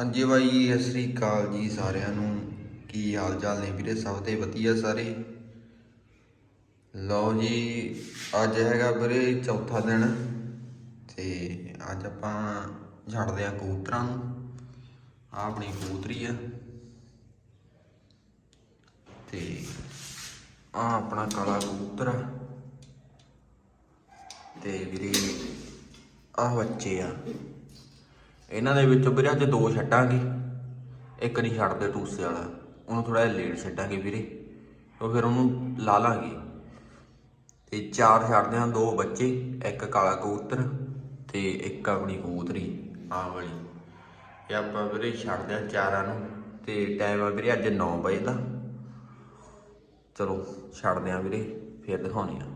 ਹਾਂਜੀ ਬਾਈ, ਸਤਿ ਸ੍ਰੀ ਅਕਾਲ ਜੀ ਸਾਰਿਆਂ ਨੂੰ। ਕੀ ਹਾਲ ਚਾਲ ਨੇ ਵੀਰੇ? ਸਭ ਤੇ ਵਧੀਆ ਸਾਰੇ? ਲਓ ਜੀ, ਅੱਜ ਹੈਗਾ ਵੀਰੇ ਚੌਥਾ ਦਿਨ ਤੇ ਅੱਜ ਆਪਾਂ ਛੱਡਦੇ ਆ ਕਬੂਤਰਾਂ ਨੂੰ। ਆ ਆਪਣੀ ਕਬੂਤਰੀ ਆ। ਤੇ ਆ ਆਪਣਾ ਕਾਲਾ ਕਬੂਤਰ ਆ। ਤੇ ਵੀਰੇ ਆ ਬੱਚੇ ਆ। ਇਹਨਾਂ ਦੇ ਵਿੱਚੋਂ ਵੀਰੇ ਅੱਜ ਦੋ ਛੱਡਾਂਗੇ। ਇੱਕ ਨਹੀਂ ਛੱਡਦੇ ਟੂਸੇ ਵਾਲਾ, ਉਹਨੂੰ ਥੋੜਾ ਜਿਹਾ ਲੇਟ ਛੱਡਾਂਗੇ ਵੀਰੇ। ਉਹ ਫਿਰ ਉਹਨੂੰ ਲਾ ਲਾਂਗੇ। ਤੇ ਚਾਰ ਛੱਡਦੇ ਹਾਂ ਦੋ ਬੱਚੇ, ਇੱਕ ਕਾਲਾ ਕਬੂਤਰ ਤੇ ਇੱਕ ਆਪਣੀ ਕਬੂਤਰੀ, ਆਹ ਵਾਲੀ। ਇਹ ਆਪਾਂ ਵੀਰੇ ਛੱਡਦੇ ਹਾਂ ਚਾਰਾਂ ਨੂੰ ਤੇ ਟਾਈਮ ਆ ਵੀਰੇ ਅੱਜ 9 ਵਜੇ ਦਾ। ਚਲੋ, ਛੱਡਦੇ ਹਾਂ ਵੀਰੇ, ਫਿਰ ਦਿਖਾਉਣੇ ਆ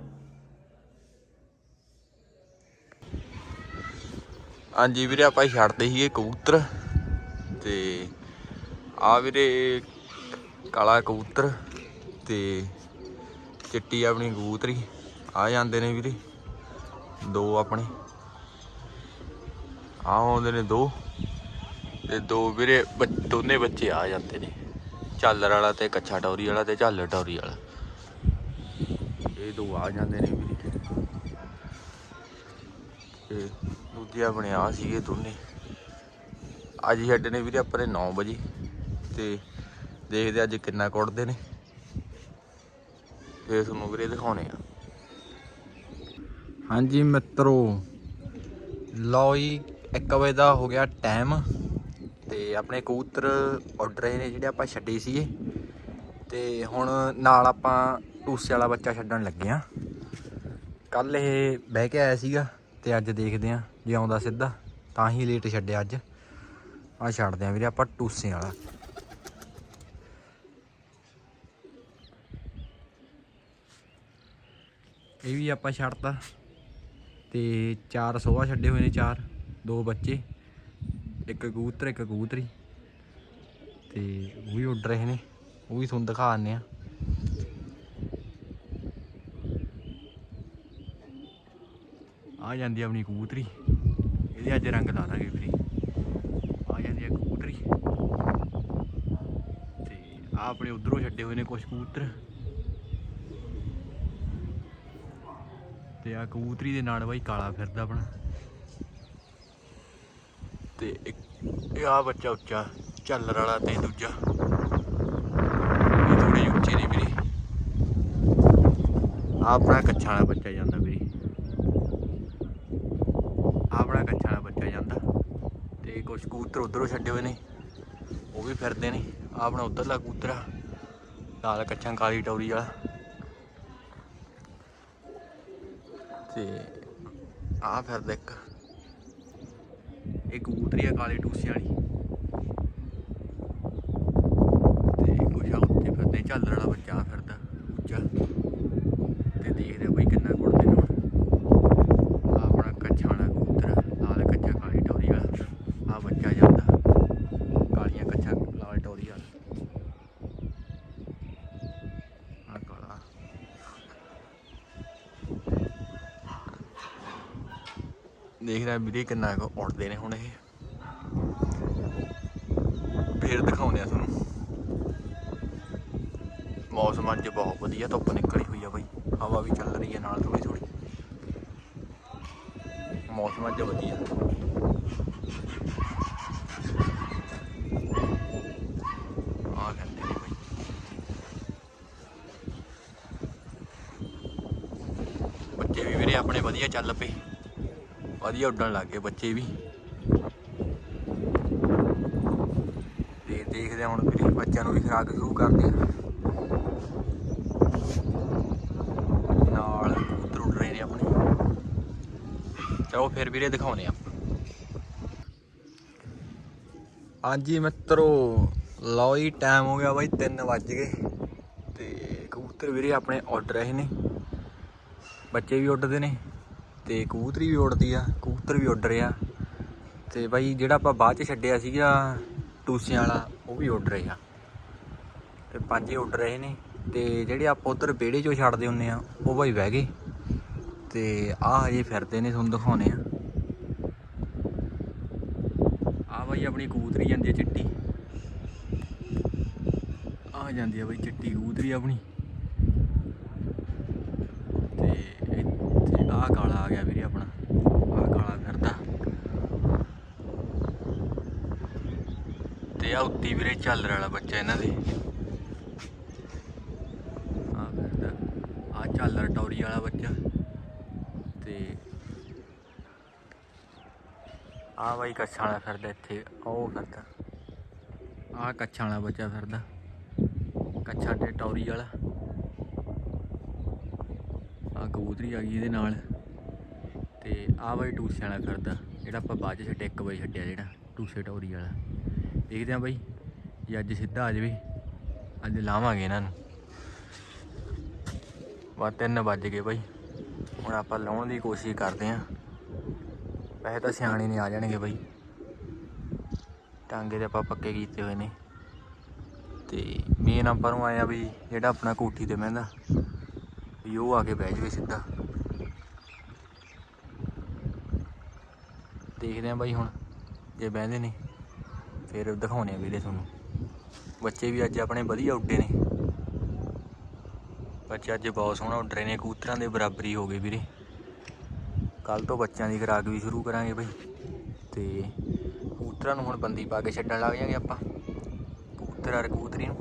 ਹਾਂਜੀ ਵੀਰੇ, ਆਪਾਂ ਛੱਡਦੇ ਸੀਗੇ ਕਬੂਤਰ ਤੇ ਆ ਵੀਰੇ ਕਾਲਾ ਕਬੂਤਰ ਤੇ ਚਿੱਟੀ ਆਪਣੀ ਕਬੂਤਰੀ। ਆ ਜਾਂਦੇ ਨੇ ਵੀਰੇ, ਦੋ ਆਪਣੇ। ਆ ਆਉਂਦੇ ਨੇ ਦੋ ਤੇ ਦੋ ਵੀਰੇ ਦੋਨੇ ਬੱਚੇ ਆ ਜਾਂਦੇ ਨੇ। ਝਾਲਰ ਵਾਲਾ ਤੇ ਕੱਛਾ ਟੌਰੀ ਵਾਲਾ ਤੇ ਝਾਲਰ ਟੌਰੀ ਵਾਲਾ। ਇਹ ਦੋ ਆ ਜਾਂਦੇ ਨੇ ਵੀਰੇ। ਤੇ ਦੂਜੇ ਆਪਣੇ ਆ ਸੀਗੇ ਦੋਨੇ। ਅੱਜ ਛੱਡੇ ਨੇ ਵੀਰੇ ਆਪਣੇ 9 ਵਜੇ ਤੇ ਦੇਖਦੇ ਅੱਜ ਕਿੰਨਾ ਕੁੱਟਦੇ ਨੇ। ਤੇ ਤੁਹਾਨੂੰ ਵੀਰੇ ਦਿਖਾਉਣੇ ਆ। ਹਾਂਜੀ ਮਿੱਤਰੋ, ਲਓ ਜੀ 1 ਵਜੇ ਦਾ ਹੋ ਗਿਆ ਟਾਈਮ ਤੇ ਆਪਣੇ ਕਬੂਤਰ ਉੱਡ ਰਹੇ ਨੇ ਜਿਹੜੇ ਆਪਾਂ ਛੱਡੇ ਸੀਗੇ। ਤੇ ਹੁਣ ਨਾਲ ਆਪਾਂ ਟੂਸੇ ਵਾਲਾ ਬੱਚਾ ਛੱਡਣ ਲੱਗੇ ਆ। ਕੱਲ ਇਹ ਬਹਿ ਕੇ ਆਇਆ ਸੀਗਾ ਤੇ ਅੱਜ ਦੇਖਦੇ ਆ ਜੇ ਆਉਂਦਾ ਸਿੱਧਾ, ਤਾਂ ਹੀ ਲੇਟ ਛੱਡਿਆ ਅੱਜ। ਆ ਛੱਡਦੇ ਆ ਵੀਰੇ ਆਪਾਂ ਟੂਸੇ ਵਾਲਾ। ਇਹ ਵੀ ਆਪਾਂ ਛੱਡਤਾ। ਤੇ ਚਾਰ ਸੋਹਾ ਛੱਡੇ ਹੋਏ ਨੇ ਚਾਰ, ਦੋ ਬੱਚੇ, ਇੱਕ ਕਬੂਤਰ, ਇੱਕ ਕਬੂਤਰੀ। ਤੇ ਉਹ ਵੀ ਉੱਡ ਰਹੇ ਨੇ, ਉਹ ਵੀ ਤੁਹਾਨੂੰ ਦਿਖਾ ਦਿੰਦੇ ਆ। ਆ ਜਾਂਦੀ ਆਪਣੀ ਕਬੂਤਰੀ। ਇਹਦੇ ਅੱਜ ਰੰਗ ਲਾ ਦਾਂਗੇ ਵੀਰੇ। ਆ ਜਾਂਦੀ ਆ ਕਬੂਤਰੀ। ਤੇ ਆ ਆਪਣੇ ਉਧਰੋਂ ਛੱਡੇ ਹੋਏ ਨੇ ਕੁਝ ਕਬੂਤਰ। ਤੇ ਆ ਕਬੂਤਰੀ ਦੇ ਨਾਲ ਬਾਈ ਕਾਲਾ ਫਿਰਦਾ ਆਪਣਾ। ਤੇ ਇੱਕ ਆ ਬੱਚਾ ਉੱਚਾ, ਝੱਲਰ ਵਾਲਾ ਤੇ ਦੂਜਾ। ਇਹ ਥੋੜੇ ਉੱਚੇ ਨੇ ਵੀਰੇ। ਆਪਣਾ ਕੱਛਾ ਵਾਲਾ ਬੱਚਾ ਜਾਂਦਾ ਵੀਰੇ ਆਹ ਆਪਣਾ ਕੱਛਾ ਵਾਲਾ ਬੱਚਾ ਜਾਂਦਾ ਤੇ ਕੁਝ ਕਬੂਤਰ ਉਧਰੋਂ ਛੱਡੇ ਹੋਏ ਨੇ। ਉਹ ਵੀ ਫਿਰਦੇ ਨੇ। ਆਹ ਆਪਣਾ ਉਧਰਲਾ ਕਬੂਤਰ ਆ। ਲਾਲ ਕੱਛਾਂ ਕਾਲੀ ਟੌਰੀ ਵਾਲਾ। ਤੇ ਆਹ ਫਿਰਦਾ ਇੱਕ। ਇਹ ਕਬੂਤਰੀ ਆ ਕਾਲੇ ਟੂਸਿਆਂ ਵਾਲੀ। ਤੇ ਕੁਛ ਆ ਉੱਤੇ ਫਿਰਦੇ ਝਾਲਰ ਵਾਲਾ ਬੱਚਾ ਆਹ ਫਿਰਦਾ ਉੱਚਾ ਤੇ ਦੇਖਦੇ ਆ ਬਈ ਕਿੰਨਾ ਕੁੜਦੇ ਨੇ ਹੁਣ ਆਹ ਆਪਣਾ ਕੱਛਾ ਵਾਲਾ ਕਬੂਤਰ ਲਾਲ ਕੱਛਾ ਕਾਲੀ ਟੋਰੀ ਵਾਲਾ ਆ ਬੱਚਾ ਜਾਂਦਾ ਕਾਲੀਆਂ ਕੱਛਾ ਲਾਲ ਟੋਰੀ ਵਾਲਾ ਆ ਕਾਲਾ ਦੇਖ ਰਿਹਾ ਵੀਰੇ ਕਿੰਨਾ ਕੁ ਉੱਡਦੇ ਨੇ ਹੁਣ ਇਹ। ਫੇਰ ਦਿਖਾਉਂਦੇ ਆ ਤੁਹਾਨੂੰ। ਮੌਸਮ ਅੱਜ ਬਹੁਤ ਵਧੀਆ, ਧੁੱਪ ਨਿਕਲੀ ਹੋਈ ਆ ਬਈ। ਹਵਾ ਵੀ ਚੱਲ ਰਹੀ ਹੈ ਨਾਲ ਥੋੜੀ ਥੋੜੀ ਮੌਸਮ ਅੱਜ ਵਧੀਆ। ਆ ਕਹਿੰਦੇ ਨੇ ਬਈ। ਬੱਚੇ ਵੀ ਵੀਰੇ ਆਪਣੇ ਵਧੀਆ ਚੱਲ ਪਏ। ਵਧੀਆ ਉੱਡਣ ਲੱਗ ਗਏ ਬੱਚੇ ਵੀ। ਤੇ ਦੇਖਦੇ ਹੁਣ ਵੀਰੇ ਬੱਚਿਆਂ ਨੂੰ ਵੀ ਖਰਾਕ ਸ਼ੁਰੂ ਕਰਦੇ ਆ। ਨਾਲ ਕਬੂਤਰ ਉੱਡ ਰਹੇ ਨੇ ਆਪਣੇ। ਚਲੋ ਫਿਰ ਵੀਰੇ ਦਿਖਾਉਨੇ ਆ। ਹਾਂਜੀ ਮਿੱਤਰੋ, ਲਓ ਜੀ ਟਾਈਮ ਹੋ ਗਿਆ ਬਾਈ 3 ਵੱਜ ਗਏ। ਤੇ ਕਬੂਤਰ ਵੀਰੇ ਆਪਣੇ ਉੱਡ ਰਹੇ ਨੇ। ਬੱਚੇ ਵੀ ਉੱਡਦੇ ਨੇ। ਤੇ ਕਬੂਤਰੀ ਵੀ ਉੱਡਦੀ ਆ, ਕਬੂਤਰ ਵੀ ਉੱਡ ਰਿਹਾ। ਤੇ ਬਾਈ ਜਿਹੜਾ ਆਪਾਂ ਬਾਅਦ ਚ ਛੱਡਿਆ ਸੀਗਾ, ਟੂਸਿਆਂ ਵਾਲਾ, ਉਹ ਵੀ ਉੱਡ ਰਿਹਾ। ਤੇ ਪੰਜੇ ਉੱਡ ਰਹੇ ਨੇ। ਤੇ ਜਿਹੜੇ ਆਪਾਂ ਉਧਰ ਵਿਹੜੇ ਚੋਂ ਛੱਡਦੇ ਹੁੰਨੇ ਆ, ਉਹ ਬਾਈ ਬਹਿ ਗਏ। ਤੇ ਆਹ ਹਜੇ ਫਿਰਦੇ ਨੇ, ਤੁਹਾਨੂੰ ਦਿਖਾਉਨੇ ਆ। ਆ ਬਾਈ ਆਪਣੀ ਕੂਤਰੀ ਜਾਂਦੀ ਹੈ ਚਿੱਟੀ। ਆ ਜਾਂਦੀ ਹੈ ਬਾਈ ਚਿੱਟੀ ਕੂਤਰੀ ਆਪਣੀ ਤੇ ਇੱਥੇ ਆ ਕਾਲਾ ਆ ਗਿਆ ਵੀਰੇ ਆਪਣਾ ਆ ਕਾਲਾ ਫਿਰਦਾ ਤੇ ਆ, ਉੱਤੀ ਵੀਰੇ ਝਾਲਰ ਵਾਲਾ ਬੱਚਾ ਇਹਨਾਂ ਦੇ। ਆ ਫਿਰਦਾ ਆ ਝਾਲਰ ਟੌਰੀ ਵਾਲਾ ਬੱਚਾ। ਤੇ ਆ ਬਾਈ ਕੱਛਾਂ ਵਾਲਾ ਫਿਰਦਾ ਇੱਥੇ, ਉਹ ਫਿਰਦਾ। ਆ ਕੱਛਾਂ ਵਾਲਾ ਬੱਚਾ ਫਿਰਦਾ, ਕੱਛਾ ਤੇ ਟੌਰੀ ਵਾਲਾ। ਆ ਕਬੂਤਰੀ ਆ ਗਈ ਇਹਦੇ ਨਾਲ। ਤੇ ਆ ਬਾਈ ਟੂਸੇ ਵਾਲਾ ਫਿਰਦਾ, ਜਿਹੜਾ ਆਪਾਂ ਬਾਅਦ ਚ ਛੱਡਿਆ, ਇੱਕ ਵਾਰੀ ਛੱਡਿਆ ਜਿਹੜਾ ਟੂਸੇ ਟੌਰੀ ਵਾਲਾ। ਦੇਖਦੇ ਆ ਬਾਈ, ਜੇ ਅੱਜ ਸਿੱਧਾ ਆ ਜਾਵੇ, ਅੱਜ ਲਾਵਾਂਗੇ ਇਹਨਾਂ ਨੂੰ। ਵਾ ਤਿੰਨ ਵੱਜ ਗਏ ਬਾਈ। ਹੁਣ ਆਪਾਂ ਲਾਉਣ ਦੀ ਕੋਸ਼ਿਸ਼ ਕਰਦੇ ਆਂ ਵੈਸੇ ਤਾਂ ਸਿਆਣੇ ਨੇ ਆ ਜਾਣਗੇ ਬਾਈ। ਟਾਂਗੇ ਤੇ ਆਪਾਂ ਪੱਕੇ ਕੀਤੇ ਹੋਏ ਨੇ। ਤੇ ਮੇਨ ਆਪਾਂ ਨੂੰ ਆਇਆ ਵੀ ਜਿਹੜਾ ਆਪਣਾ ਕੋਠੀ ਤੇ ਬਹਿੰਦਾ। ਵੀ ਉਹ ਆ ਕੇ ਬਹਿ ਜਾਵੇ ਸਿੱਧਾ। ਦੇਖਦੇ ਆਂ ਬਾਈ ਹੁਣ ਜੇ ਬਹਿੰਦੇ ਨੇ। ਫਿਰ ਦਿਖਾਉਣੇ ਆ ਵੀਰੇ ਤੁਹਾਨੂੰ। ਬੱਚੇ ਵੀ ਅੱਜ ਆਪਣੇ ਵਧੀਆ ਉੱਡੇ ਨੇ। ਬੱਚੇ ਅੱਜ ਬਹੁਤ ਸੋਹਣਾ ਉੱਡ ਰਹੇ ਨੇ, ਕਬੂਤਰਾਂ ਦੇ ਬਰਾਬਰੀ ਹੋ ਗਏ ਵੀਰੇ। ਕੱਲ ਤੋਂ ਬੱਚਿਆਂ ਦੀ ਖੁਰਾਕ ਵੀ ਸ਼ੁਰੂ ਕਰਾਂਗੇ ਬਈ। ਤੇ ਕਬੂਤਰਾਂ ਨੂੰ ਹੁਣ ਬੰਦੀ ਪਾ ਕੇ ਛੱਡਣ ਲੱਗ ਜਾਾਂਗੇ ਆਪਾਂ। ਕਬੂਤਰ ਆ ਕਬੂਤਰੀ ਨੂੰ।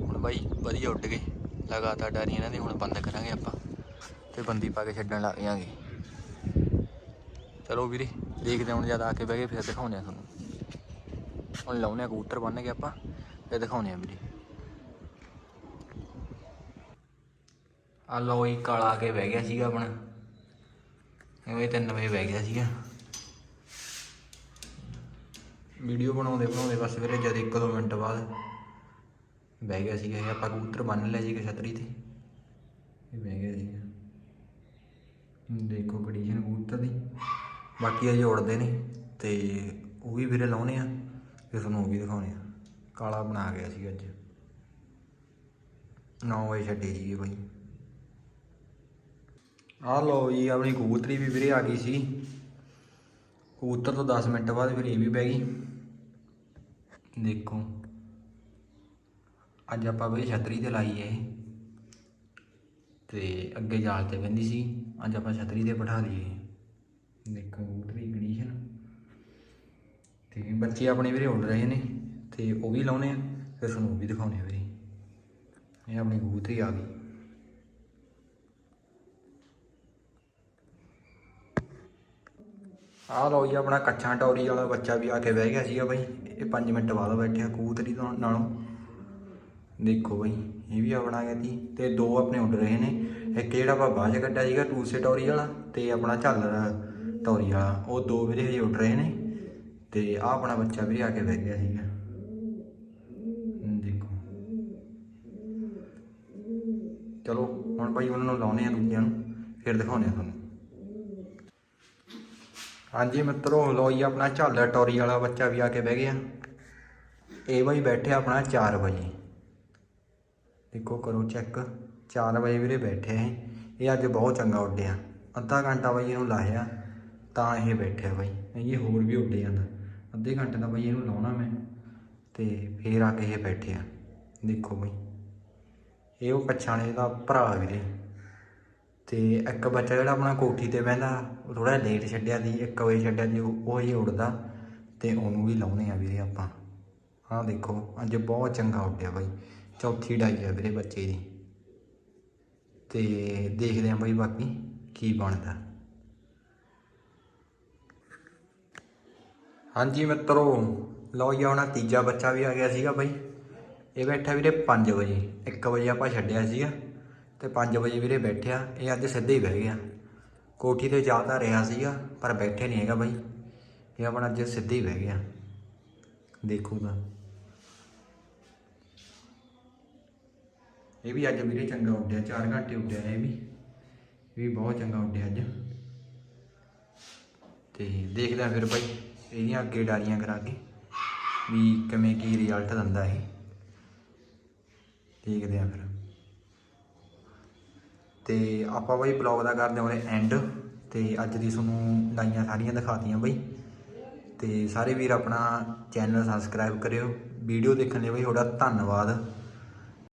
ਹੁਣ ਬਾਈ ਵਧੀਆ ਉੱਡ ਗਏ। ਲਗਾਤਾਰ ਡਾਰੀ ਇਹਨਾਂ ਦੀ ਹੁਣ ਬੰਦ ਕਰਾਂਗੇ ਆਪਾਂ। ਤੇ ਬੰਦੀ ਪਾ ਕੇ ਛੱਡਣ ਲੱਗ ਜਾਾਂਗੇ। ਚਲੋ ਵੀਰੇ, ਦੇਖਦੇ ਹੁਣ ਜਦ ਆ ਕੇ ਬਹਿ ਗਏ, ਫਿਰ ਦਿਖਾਉਂਦੇ ਆ ਤੁਹਾਨੂੰ। ਹੁਣ ਲਾਉਣੇ ਆ ਕਬੂਤਰ ਬੰਨ ਕੇ ਆਪਾਂ, ਫਿਰ ਦਿਖਾਉਂਦੇ ਆ ਵੀਰੇ। ਆ ਲੋ ਇਹ ਕਾਲਾ ਆ ਕੇ ਬਹਿ ਗਿਆ ਸੀਗਾ ਆਪਣਾ। ਇਹ ਤਿੰਨ ਵਜੇ ਬਹਿ ਗਿਆ ਸੀਗਾ। ਵੀਡੀਓ ਬਣਾਉਂਦੇ ਬਣਾਉਂਦੇ ਬਸ ਵੀਰੇ ਜਦ ਇੱਕ ਦੋ ਮਿੰਟ ਬਾਅਦ ਬਹਿ ਗਿਆ ਸੀਗਾ ਇਹ। ਆਪਾਂ ਕਬੂਤਰ ਬੰਨ ਲਿਆ ਸੀਗਾ ਛਤਰੀ ਤੇ। ਇਹ ਬਹਿ ਗਿਆ ਸੀਗਾ। ਦੇਖੋ ਕੰਡੀਸ਼ਨ ਕਬੂਤਰ ਦੀ। ਬਾਕੀ ਅਜੇ ਉੜਦੇ ਨੇ ਤੇ ਉਹ ਵੀ ਵੀਰੇ ਲਾਉਣੇ ਆ। ਫਿਰ ਤੁਹਾਨੂੰ ਉਹ ਵੀ ਦਿਖਾਉਣੇ ਆ। ਕਾਲਾ ਬਣਾ ਗਿਆ ਸੀ ਅੱਜ। 9 ਵਜੇ ਛੱਡੇ ਸੀਗੇ ਬਾਈ। ਆ ਲਓ ਜੀ, ਆਪਣੀ ਕਬੂਤਰੀ ਵੀ ਵੀਰੇ ਆ ਗਈ ਸੀ। ਕਬੂਤਰ ਤੋਂ 10 ਮਿੰਟ ਬਾਅਦ ਫਿਰ ਇਹ ਵੀ ਬਹਿ ਗਈ। ਦੇਖੋ। ਅੱਜ ਆਪਾਂ ਬਈ ਛਤਰੀ ਤੇ ਲਾਈ ਹੈ ਤੇ ਅੱਗੇ ਜਾਲ ਤੇ ਬੰਦੀ ਸੀ। ਅੱਜ ਆਪਾਂ ਛਤਰੀ ਤੇ ਬਿਠਾ ਲਈਏ। ਦੇਖੋ ਕਬੂਤਰੀ ਕੰਡੀਸ਼ਨ ਤੇ ਬੱਚੇ ਆਪਣੇ ਵੀਰੇ ਉੱਡ ਰਹੇ ਨੇ ਤੇ ਉਹ ਵੀ ਲਾਉਣੇ ਆ, ਫਿਰ ਤੁਹਾਨੂੰ ਉਹ ਵੀ ਦਿਖਾਉਣੇ ਆ ਵੀਰੇ। ਇਹ ਆਪਣੀ ਕਬੂਤਰੀ ਆ ਗਈ। ਆ ਲਓ ਜੀ ਆਪਣਾ ਕੱਛਾਂ ਟੌਰੀ ਵਾਲਾ ਬੱਚਾ ਵੀ ਆ ਕੇ ਬਹਿ ਗਿਆ ਸੀਗਾ ਬਾਈ। ਇਹ 5 ਮਿੰਟ ਬਾਅਦ ਬੈਠਿਆ ਕਬੂਤਰੀ ਤੋਂ ਨਾਲੋਂ। ਦੇਖੋ ਬਾਈ, ਇਹ ਵੀ ਆਪਣਾ ਗਿਆ ਤੀ ਤੇ ਦੋ ਆਪਣੇ ਉੱਡ ਰਹੇ ਨੇ। ਇੱਕ ਜਿਹੜਾ ਆਪਾਂ ਬਾਅਦ ਚ ਕੱਢਿਆ ਸੀਗਾ, ਟੂਸੇ ਟੌਰੀ ਵਾਲਾ ਤੇ ਆਪਣਾ ਝਾਲਰ ਟੌਰੀ ਵਾਲਾ। ਉਹ ਦੋ ਵੀਰੇ ਹਜੇ ਉੱਡ ਰਹੇ ਨੇ। ਤੇ ਆ ਆਪਣਾ ਬੱਚਾ ਵੀ ਆ ਕੇ ਬਹਿ ਗਿਆ ਸੀਗਾ। ਦੇਖੋ। ਚਲੋ, ਹੁਣ ਭਾਈ ਉਹਨਾਂ ਨੂੰ ਲਾਉਣੇ ਆ ਦੂਜਿਆਂ ਨੂੰ, ਫਿਰ ਦਿਖਾਉਣੇ ਆ ਤੁਹਾਨੂੰ। ਹਾਂਜੀ ਮਿੱਤਰੋ ਲੋ ਜੀ, ਆਪਣਾ ਝਾਲਰ ਟੋਰੀ ਵਾਲਾ ਬੱਚਾ ਵੀ ਆ ਕੇ ਬਹਿ ਗਿਆ। ਇਹ ਬਾਈ ਬੈਠਿਆ ਆਪਣਾ 4 ਵਜੇ। ਦੇਖੋ, ਕਰੋ ਚੈੱਕ 4 ਵਜੇ ਵੀਰੇ ਬੈਠੇ ਹੈ ਇਹ। ਅੱਜ ਬਹੁਤ ਚੰਗਾ ਉੱਡਿਆ। ਅੱਧਾ ਘੰਟਾ ਬਾਈ ਇਹਨੂੰ ਲਾਇਆ ਤਾਂ ਇਹ ਬੈਠਿਆ ਬਾਈ। ਇਹ ਹੋਰ ਵੀ ਉੱਡ ਜਾਂਦਾ। ਅੱਧੇ ਘੰਟੇ ਦਾ ਬਈ ਇਹਨੂੰ ਲਾਉਣਾ ਮੈਂ ਤੇ ਫੇਰ ਆ ਕੇ ਇਹ ਬੈਠੇ ਆ। ਦੇਖੋ ਬਈ, ਇਹ ਉਹ ਪਛਾਣੇ ਦਾ ਭਰਾ ਵੀਰੇ। ਤੇ ਇੱਕ ਬੱਚਾ ਜਿਹੜਾ ਆਪਣਾ ਕੋਠੀ ਤੇ ਬਹਿੰਦਾ, ਉਹ ਥੋੜਾ ਲੇਟ ਛੱਡਿਆ ਦੀ 1 ਵਜੇ ਛੱਡਿਆ ਦੀ ਉਹ ਹੀ ਉੱਡਦਾ ਤੇ ਉਹਨੂੰ ਵੀ ਲਾਉਣੇ ਆ ਵੀਰੇ ਆਪਾਂ। ਆਹ ਦੇਖੋ, ਅੱਜ ਬਹੁਤ ਚੰਗਾ ਉੱਡਿਆ ਬਾਈ, ਚੌਥੀ ਡਾਈ ਆ ਵੀਰੇ ਬੱਚੇ ਦੀ। ਤੇ ਦੇਖਦੇ ਆਂ ਬਾਈ ਬਾਕੀ ਕੀ ਬਣਦਾ। ਹਾਂਜੀ ਮਿੱਤਰੋ, ਲਓ ਜੀ ਆਪਣਾ ਤੀਜਾ ਬੱਚਾ ਵੀ ਆ ਗਿਆ ਸੀਗਾ ਬਾਈ। ਇਹ ਬੈਠਾ ਵੀਰੇ 5 ਵਜੇ 1 ਵਜੇ ਆਪਾਂ ਛੱਡਿਆ ਸੀਗਾ ਤੇ 5 ਵਜੇ ਵੀਰੇ ਬੈਠਿਆ, ਇਹ ਅੱਜ ਸਿੱਧੇ ਹੀ ਬਹਿ ਗਿਆ। ਕੋਠੀ ਤੇ ਜਾ ਤਾਂ ਰਿਹਾ ਸੀਗਾ, ਪਰ ਬੈਠੇ ਨਹੀਂ ਹੈਗਾ ਬਾਈ। ਇਹ ਆਪਣਾ ਅੱਜ ਸਿੱਧੇ ਹੀ ਬਹਿ ਗਿਆ। ਦੇਖੋ ਤਾਂ। ਇਹ ਵੀ ਅੱਜ ਵੀਰੇ ਚੰਗਾ ਉੱਡਿਆ 4 ਘੰਟੇ ਉੱਡਿਆ ਇਹ ਵੀ। ਇਹ ਵੀ ਬਹੁਤ ਚੰਗਾ ਉੱਡਿਆ ਅੱਜ। ਤੇ ਦੇਖਦੇ ਫਿਰ ਬਾਈ। ਇਹਦੀਆਂ ਅੱਗੇ ਡਾਰੀਆਂ ਕਰਾ ਕੇ ਵੀ ਕਿਵੇਂ ਕੀ ਰਿਜ਼ਲਟ ਦਿੰਦਾ ਇਹ। ਦੇਖਦੇ ਆ ਫਿਰ। ਤੇ ਆਪਾਂ ਬਾਈ ਬਲੌਗ ਦਾ ਕਰਦੇ ਹਾਂ ਐਂਡ ਤੇ ਅੱਜ ਦੀ ਤੁਹਾਨੂੰ ਡਾਈਆਂ ਸਾਰੀਆਂ ਦਿਖਾਤੀਆਂ ਬਈ। ਤੇ ਸਾਰੇ ਵੀਰ ਆਪਣਾ ਚੈਨਲ ਸਬਸਕ੍ਰਾਈਬ ਕਰਿਓ। ਵੀਡੀਓ ਦੇਖਣ ਲਈ ਬਈ ਤੁਹਾਡਾ ਧੰਨਵਾਦ।